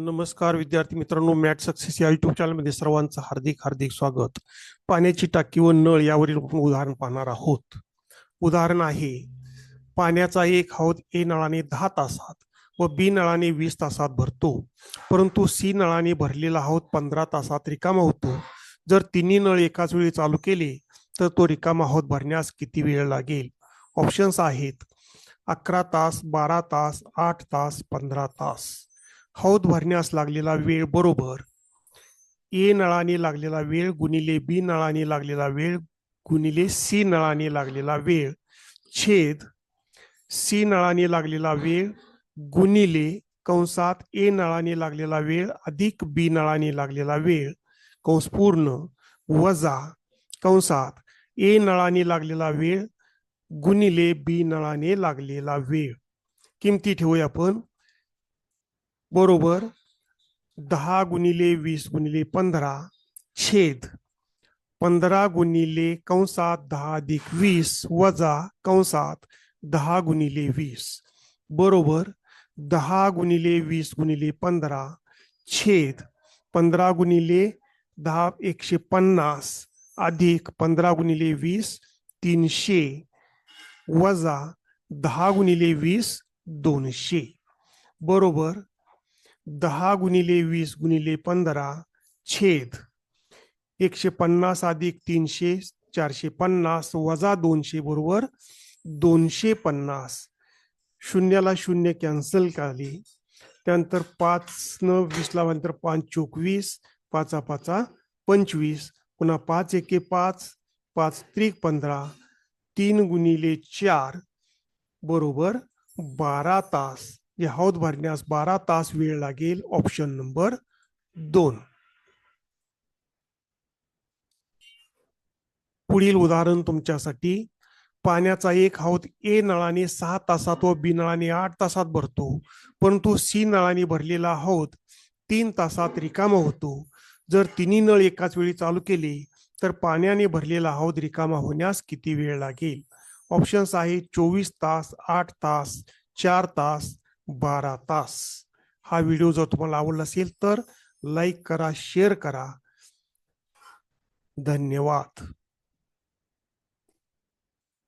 नमस्कार विद्यार्थी मित्रांनो मॅट सक्सेस या युट्यूब चॅनलमध्ये सर्वांचं हार्दिक हार्दिक स्वागत. पाण्याची टाकी व नळ यावरील आपण उदाहरण पाहणार आहोत. उदाहरण आहे पाण्याचा एक हौद ए नळाने दहा तासात व बी नळाने वीस तासात भरतो. परंतु सी नळाने भरलेला हौद पंधरा तासात रिकामा होतो. जर तिन्ही नळ एकाच वेळी चालू केले तर तो रिकामा हौद भरण्यास किती वेळ लागेल? ऑप्शन्स आहेत अकरा तास बारा तास आठ तास पंधरा तास. हौद भरण्यास लागलेला वेळ बरोबर. ए नळाने लागलेला वेळ गुणिले बी नळाने लागलेला वेळ गुणिले सी नळाने लागलेला वेळ. छेद सी नळाने लागलेला वेळ गुणिले कंसात ए नळाने लागलेला वेळ अधिक बी नळाने लागलेला वेळ. कंस पूर्ण वजा कंसात ए नळाने लागलेला वेळ गुणिले बी नळाने लागलेला वेळ. किमती ठेवूया आपण. बरोबर दहा गुणिले वीस गुणिले पंधरा छेद पंधरा गुणिले कंसात दहा अधिक वीस वजा कंसात दहा गुणिले वीस. बरोबर दहा गुणिले वीस गुणिले पंधरा छेद पंधरा गुणिले दहा एकशे पन्नास अधिक पंधरा गुणिले वीस तीनशे वजा दहा गुणिले वीस दोनशे. बरोबर दहा गुणिले वीस गुणिले पंधरा छेद एकशे पन्नास अधिक तीनशे चारशे पन्नास वजा दोनशे बरोबर दोनशे पन्नास शून्याला शून्य कॅन्सल झाली त्यानंतर पाच न वीस लावल्यानंतर पाच चोकवीस पाचा पाचा पंचवीस. पुन्हा पाच एके पाच पाच त्रिक पंधरा तीन गुणिले चार बरोबर बारा तास. जे हौद भरण्यास बारा तास वेळ लागेल. ऑप्शन नंबर दोन. पुढील उदाहरण तुमच्यासाठी. पाण्याचा एक हौद ए नळाने सहा तासात व बी नळाने आठ तासात भरतो. परंतु सी नळाने भरलेला हौद तीन तासात रिकामा होतो. जर तिन्ही नळ एकाच वेळी चालू केले तर पाण्याने भरलेला हौद रिकामा होण्यास किती वेळ लागेल? ऑप्शन्स आहे चोवीस तास आठ तास चार तास बारा तास. हा व्हिडिओ जर तुम्हाला आवडला असेल तर लाईक करा शेअर करा. धन्यवाद.